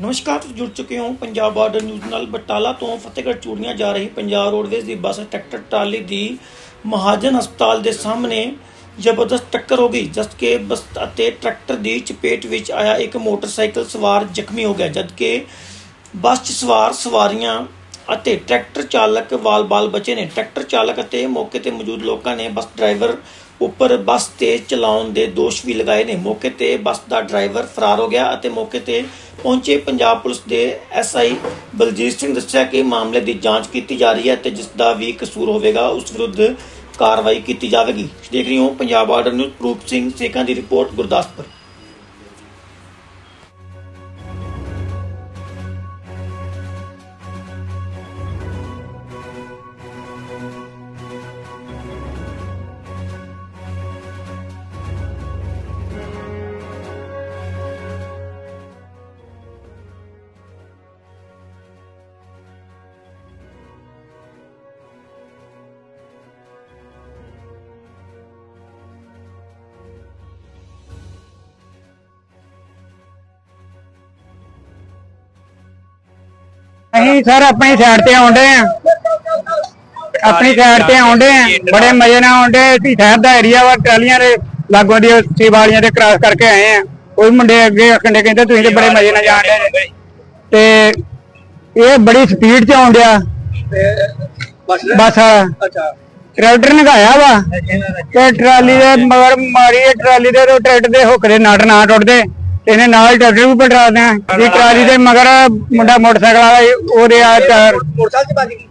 ਨਮਸਕਾਰ, ਤੁਸੀਂ ਜੁੜ ਚੁੱਕੇ ਹੋ ਪੰਜਾਬ ਬਾਰਡਰ ਨਿਊਜ਼ ਨਾਲ। ਬਟਾਲਾ ਤੋਂ ਫਤਿਹਗੜ੍ਹ ਚੂੜੀਆਂ ਜਾ ਰਹੀ ਪੰਜਾਬ ਰੋਡਵੇਜ਼ ਦੀ ਬੱਸ ਟਰੈਕਟਰ ਟਰਾਲੀ ਦੀ ਮਹਾਜਨ ਹਸਪਤਾਲ ਦੇ ਸਾਹਮਣੇ ਜ਼ਬਰਦਸਤ ਟੱਕਰ ਹੋ ਗਈ ਜਦਕਿ ਬੱਸ ਅਤੇ ਟਰੈਕਟਰ ਦੀ ਚਪੇਟ ਵਿੱਚ ਆਇਆ ਇੱਕ ਮੋਟਰਸਾਈਕਲ ਸਵਾਰ ਜ਼ਖਮੀ ਹੋ ਗਿਆ ਜਦਕਿ ਬੱਸ 'ਚ ਸਵਾਰ ਸਵਾਰੀਆਂ ਅਤੇ ਟਰੈਕਟਰ ਚਾਲਕ ਵਾਲ-ਬਾਲ ਬਚੇ ਨੇ। ਟਰੈਕਟਰ ਚਾਲਕ ਅਤੇ ਮੌਕੇ ਤੇ ਮੌਜੂਦ ਲੋਕਾਂ ਨੇ ਬੱਸ ਡਰਾਈਵਰ ਉੱਪਰ ਬੱਸ ਤੇਜ਼ ਚਲਾਉਣ ਦੇ ਦੋਸ਼ ਵੀ ਲਗਾਏ ਨੇ। ਮੌਕੇ ਤੇ ਬੱਸ ਦਾ ਡਰਾਈਵਰ ਫਰਾਰ ਹੋ ਗਿਆ ਅਤੇ ਮੌਕੇ ਤੇ ਪਹੁੰਚੇ ਪੰਜਾਬ ਪੁਲਿਸ ਦੇ ਐਸਆਈ ਬਲਜੀਤ ਸਿੰਘ ਦੱਸਿਆ ਕਿ ਮਾਮਲੇ ਦੀ ਜਾਂਚ ਕੀਤੀ ਜਾ ਰਹੀ ਹੈ ਤੇ ਜਿਸ ਦਾ ਵੀ ਕਸੂਰ ਹੋਵੇਗਾ, ਉਸ ਵਿਰੁੱਧ ਕਾਰਵਾਈ ਕੀਤੀ ਜਾਵੇਗੀ। ਦੇਖ ਰਹੇ ਹੋ, ਪੰਜਾਬ ਆਰਡਰ ਨਿਊਜ਼, ਰੂਪ ਸਿੰਘ ਸੇਖਾਂ ਦੀ ਰਿਪੋਰਟ, ਗੁਰਦਾਸਪੁਰ। ਅਸੀਂ ਸਰ ਆਪਣੀ ਸਾਈਡ ਤੇ ਆਉਂਦੇ ਆ। ਆਪਣੀ ਸਾਈਡ ਤੇ ਆਉਂਦੇ ਆ। ਬੜੇ ਮਜ਼ੇ ਨਾਲ ਆਉਂਦੇ ਅਸੀਂ ਸ਼ਹਿਰ ਦਾ ਏਰੀਆ ਵਾ ਟਰਾਲੀਆਂ ਦੇ ਲਾਗੋਂ ਦੀ ਸੀ ਵਾਲੀਆਂ ਦੇ ਕ੍ਰਾਸ ਕਰਕੇ ਆਏ ਆ। ਕੋਈ ਮੁੰਡੇ ਅੱਗੇ ਆਖੰਡੇ ਕਹਿੰਦੇ ਤੁਸੀਂ ਤੇ ਬੜੇ ਮਜ਼ੇ ਨਾਲ ਜਾਣ ਦੇ ਤੇ ਇਹ ਬੜੀ ਸਪੀਡ 'ਚ ਆਉਂਦਿਆ ਬਸ ਅੱਛਾ। ਟਰੈਕਟਰ ਨਗਾਇਆ ਵਾ। ਤੇ ਟਰਾਲੀ ਦੇ ਮਗਰ ਮਾਰੀ ਟਰਾਲੀ ਦੇ ਟਰੈਕਟਰ ਦੇ ਹੁਕਰੇ ਨਾਟ ਨਾ ਟੁੱਟਦੇ। ਇਹਨੇ ਨਾਲ ਟਰੈਕਟਰ ਵੀ ਪਲਟਾ ਦਿਆਂ ਜੀ ਟਰਾਲੀ ਦੇ ਮਗਰ ਮੁੰਡਾ ਮੋਟਰਸਾਈਕਲ ਵਾਲਾ ਉਹਦੇ ਆ ਟਾਇਰ ਮੋਟਰਸਾਈਕਲ ਚ ਵੱਜ ਗਈ।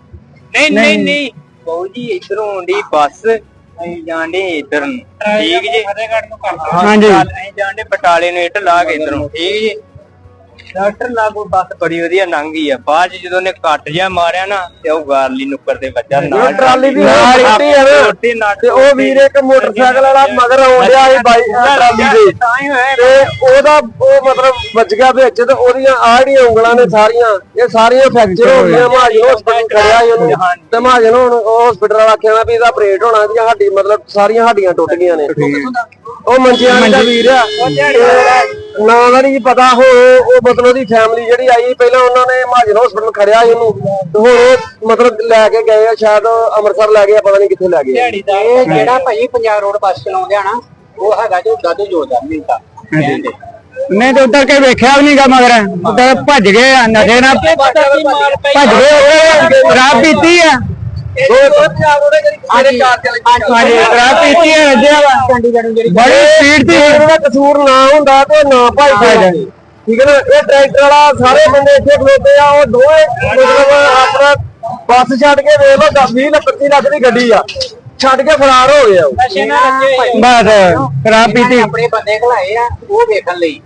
ਨਹੀਂ ਨਹੀਂ ਨਹੀਂ ਬਾਊ ਜੀ ਇਧਰੋਂ ਆਉਂਦੀ ਬੱਸ। ਅਸੀਂ ਜਾਂਦੇ ਇਧਰ ਨੂੰ। ਠੀਕ ਜੀ? ਫਤਿਹਗੜ੍ਹ ਨੂੰ ਕਰਦਾ ਹਾਂਜੀ। ਅਸੀਂ ਜਾਂਦੇ ਬਟਾਲੇ ਨੂੰ ਇੱਟ ਲਾ ਕੇ ਇਧਰ ਨੂੰ। ਠੀਕ ਜੀ? ਡਾਕਟਰ ਲਾਗੋ ਬੱਸ ਬੜੀ ਵਧੀਆ ਲੰਘੀ ਆ। ਬਾਅਦ ਚ ਜਦੋਂ ਨੇ ਕੱਟ ਜਿਹਾ ਮਾਰਿਆ ਨਾ ਤੇ ਉਹ ਗਾਰਲੀ ਨੁੱਕਰ ਦੇ ਵੱਜਾ। ਨਾਲ ਟਰਾਲੀ ਦੀ ਨਾਲ ਰੋਟੀ ਨਾਲ ਤੇ ਉਹ ਵੀਰ ਇੱਕ ਮੋਟਰਸਾਈਕਲ ਵਾਲਾ ਮਗਰ ਆਉਂਦਿਆ ਸੀ ਬਾਈ ਟਰਾਲੀ ਦੇ ਤਾਂ। ਤੇ ਉਹਦਾ ਉਹ ਮਤਲਬ ਵੱਜ ਗਿਆ ਵਿੱਚ ਤੇ ਉਹਦੀਆਂ ਆੜੀਆਂ ਉਂਗਲਾਂ ਨੇ ਸਾਰੀਆਂ ਇਹ ਸਾਰੀਆਂ ਫ੍ਰੈਕਚਰ ਹੋ ਗਈਆਂ। ਮਹਾਜਨ ਹਸਪੀਟਲ ਖੜਿਆ ਸੀ ਉਹਨੂੰ। ਤੇ ਮਹਾਜਨ ਹੁਣ ਹਸਪੀਟਲ ਵਾਲਾ ਕਹਿੰਦਾ ਵੀ ਇਹਦਾ ਆਪਰੇਟ ਹੋਣਾ ਇਹਦੀਆਂ ਹੱਡੀ ਮਤਲਬ ਸਾਰੀਆਂ ਹੱਡੀਆਂ ਟੁੱਟ ਗਈਆਂ ਨੇ। ਉਹ ਮੰਜਿਆਂ ਦਾ ਵੀਰ ਆ। ਨਾਂ ਦਾ ਨਹੀਂ ਪਤਾ ਹੋ ਉਹ ਮਤਲਬ ਉਹਦੀ ਫੈਮਿਲੀ ਜਿਹੜੀ ਆਈ ਪਹਿਲਾਂ ਉਹਨਾਂ ਨੇ ਮਹਾਜਨ ਹਸਪੀਟਲ ਖੜਿਆ ਸੀ ਉਹਨੂੰ। ਤੇ ਹੁਣ ਉਹ ਮਤਲਬ ਲੈ ਕੇ ਗਏ ਆ ਸ਼ਾਇਦ ਅੰਮ੍ਰਿਤਸਰ ਲੈ ਗਏ ਆ ਪਤਾ ਨਹੀਂ ਕਿੱਥੇ ਲੈ ਗਏ ਆ। ਇਹ ਜਿਹੜਾ ਭਾਈ ਪੰਜਾਬ ਰੋਡ ਬੱਸ ਚਲਾਉਂਦੇ ਆ ਨਾ ਉਹ ਹੈਗਾ ਜੋ ਦਾਦੂ ਜੋਦਾ ਮਿਲਦਾ ਨਹੀਂ ਤੇ ਉਧਰ ਕੇ ਵੇਖਿਆ ਵੀ ਨਹੀਂਗਾ ਮਗਰ? ਉਧਰ ਭੱਜ ਗਏ ਆ ਨਸ਼ੇ ਨਾਲ ਭੱਜ ਗਏ ਉਹ ਸ਼ਰਾਬ ਪੀਤੀ ਆ। ਹਾਂਜੀ ਹਾਂਜੀ ਸ਼ਰਾਬ ਪੀਤੀ ਆ ਰੱਜਿਆ ਵਾ ਬੜੀ ਸਪੀਡ ਤੇ ਇਹਦਾ ਕਸੂਰ ਨਾ ਹੁੰਦਾ ਤੇ ਨਾ ਭਾਈ ਠੀਕ ਹੈ ਨਾ? ਇਹ ਟਰੈਕਟਰ ਵਾਲਾ ਸਾਰੇ ਬੰਦੇ ਇੱਥੇ ਖਲੋਤੇ ਆ ਉਹ ਦੋਵੇਂ ਮਤਲਬ ਆਪਣਾ ਬੱਸ ਛੱਡ ਕੇ ਵੇਖ ਲੋ 20 ਲੱਖ 25 ਲੱਖ ਦੀ ਗੱਡੀ ਆ। ਛੱਡ ਕੇ ਫਰਾਰ ਹੋ ਗਏ ਆ ਉਹ। ਬਸ ਸ਼ਰਾਬ ਪੀਤੀ ਆਪਣੇ ਬੰਦੇ ਘਲਾਏ ਆ ਉਹ ਵੇਖਣ ਲਈ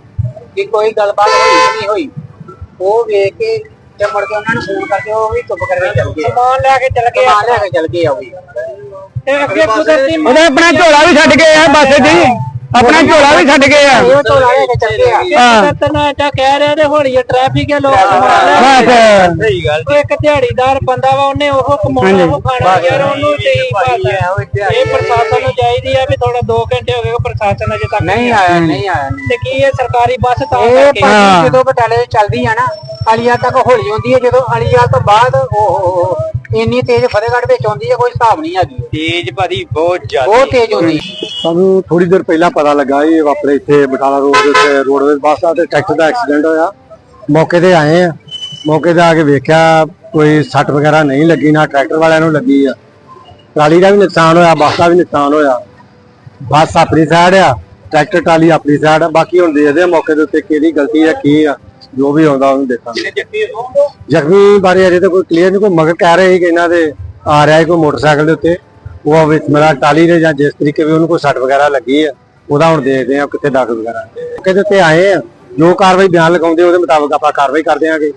ਕਿ ਕੋਈ ਗੱਲਬਾਤ ਹੋਈ ਕਿ ਨਹੀਂ ਹੋਈ। ਉਹ ਵੇਖ ਕੇ ਤੇ ਮੁੜ ਕੇ ਉਹਨਾਂ ਨੂੰ ਫੋਨ ਕਰਕੇ ਉਹ ਵੀ ਚੁੱਪ ਕਰਕੇ ਚੱਲ ਗਏ ਸਮਾਨ ਲੈ ਕੇ ਚੱਲ ਗਏ ਸਮਾਨ ਲੈ ਕੇ ਚੱਲ ਗਏ ਆ ਉਹ ਵੀ। ਤੇ ਅੱਗੇ ਕੁਦਰਤੀ ਉਹਨੇ ਆਪਣਾ ਝੋਲਾ ਵੀ ਛੱਡ ਗਏ ਆ ਬੱਸ ਦੀ ਆਪਣਾ ਝੋਲਾ ਵੀ ਛੱਡ ਗਏ ਆ। ਉਹ ਤੋਂ ਲੈ ਕੇ ਚੱਲ ਗਏ ਆ। ਹਾਂ। ਤਨਾ ਚਾ ਕਹਿ ਰਿਹਾ ਤੇ ਹੌਲੀ ਟ੍ਰੈਫਿਕ ਹੈ ਲੋਕ ਬਸ। ਸਹੀ ਗੱਲ। ਇੱਕ ਦਿਹਾੜੀਦਾਰ ਬੰਦਾ ਵਾ ਉਹਨੇ ਉਹ ਕਮਾਉਣਾ ਉਹ ਖਾਣਾ ਯਾਰ ਉਹਨੂੰ ਤੇ ਹੀ ਪਤਾ ਇਹ ਪ੍ਰਸ਼ਾਸਨ ਨੂੰ ਚਾਹੀਦੀ ਆ ਵੀ ਥੋੜਾ 2 ਘੰਟੇ ਹੋ ਗਏ ਪ੍ਰਸ਼ਾਸਨ ਅਜੇ ਤੱਕ ਨਹੀਂ ਆਇਆ। ਨਹੀਂ ਆਇਆ। ਤੇ ਕੀ ਇਹ ਸਰਕਾਰੀ ਬੱਸ ਤਾਂ ਇਹ ਕਰਕੇ? ਹਾਂ। ਭਾਜੀ ਜਦੋਂ ਬਟਾਲੇ ਚੱਲਦੀ ਆ ਨਾ ਅਲੀਆ ਤੱਕ ਹੌਲੀ ਹੁੰਦੀ ਹੈ ਜਦੋਂ ਅਲੀਆ ਤੋਂ ਬਾਅਦ ਉਹ ਇੰਨੀ ਤੇਜ਼ ਫਤਿਹਗੜ੍ਹ ਵਿੱਚ ਆਉਂਦੀ ਹੈ ਕੋਈ ਹਿਸਾਬ ਨਹੀਂ ਹੈਗੀ। ਤੇਜ਼ ਭਾਜੀ ਬਹੁਤ ਜ਼ਿਆਦਾ ਬਹੁਤ ਤੇਜ਼ ਹੁੰਦੀ ਸਾਨੂੰ ਥੋੜੀ ਦੇਰ ਪਹਿਲਾਂ ਪਤਾ ਲੱਗਾ ਇਹ ਵਾਪਰੇ ਇੱਥੇ ਬਟਾਲਾ ਰੋਡ ਦੇ ਉੱਤੇ ਰੋਡਵੇਜ਼ ਬੱਸ ਦਾ ਤੇ ਟਰੈਕਟਰ ਦਾ ਐਕਸੀਡੈਂਟ ਹੋਇਆ। ਮੌਕੇ ਤੇ ਆਏ ਆ। ਮੌਕੇ ਤੇ ਆ ਕੇ ਵੇਖਿਆ ਕੋਈ ਸੱਟ ਵਗੈਰਾ ਨਹੀਂ ਲੱਗੀ ਨਾ ਟਰੈਕਟਰ ਵਾਲਿਆਂ ਨੂੰ ਲੱਗੀ ਆ। ਟਰਾਲੀ ਦਾ ਵੀ ਨੁਕਸਾਨ ਹੋਇਆ ਬੱਸ ਦਾ ਵੀ ਨੁਕਸਾਨ ਹੋਇਆ। ਬੱਸ ਆਪਣੀ ਸਾਈਡ ਆ ਟਰੈਕਟਰ ਟਰਾਲੀ ਆਪਣੀ ਸਾਈਡ ਆ। ਬਾਕੀ ਹੁਣ ਦੇਖਦੇ ਆ ਮੌਕੇ ਦੇ ਉੱਤੇ ਕਿਹਦੀ ਗਲਤੀ ਆ ਕੀ ਆ। ਜੋ ਵੀ ਆਉਂਦਾ ਉਹਨੂੰ ਦੇਖਾਂਗੇ। ਜ਼ਖਮੀ ਬਾਰੇ ਅਜੇ ਤਾਂ ਕੋਈ ਕਲੀਅਰ ਨਹੀਂ ਕੋਈ ਮਗਰ ਕਹਿ ਰਹੇ ਕਿ ਇਹਨਾਂ ਦੇ ਆ ਰਿਹਾ ਹੈ ਕੋਈ ਮੋਟਰਸਾਈਕਲ ਦੇ ਉੱਤੇ। ਉਹ ਵਿੱਚ ਮੇਰਾ ਟਾਲੀ ਦੇ ਜਾਂ ਜਿਸ ਤਰੀਕੇ ਵੀ ਉਹਨੂੰ ਕੋਈ ਸੱਟ ਵਗੈਰਾ ਲੱਗੀ ਆ ਉਹਦਾ ਹੁਣ ਦੇਖਦੇ ਆ ਕਿੱਥੇ ਦਾਖਲ ਵਗੈਰਾ। ਕਿਤੇ ਤੇ ਆਏ ਆ ਜੋ ਕਾਰਵਾਈ ਬਿਆਨ ਲਗਾਉਂਦੇ ਉਹਦੇ ਮੁਤਾਬਕ ਆਪਾਂ ਕਾਰਵਾਈ ਕਰਦੇ ਆਂਗੇ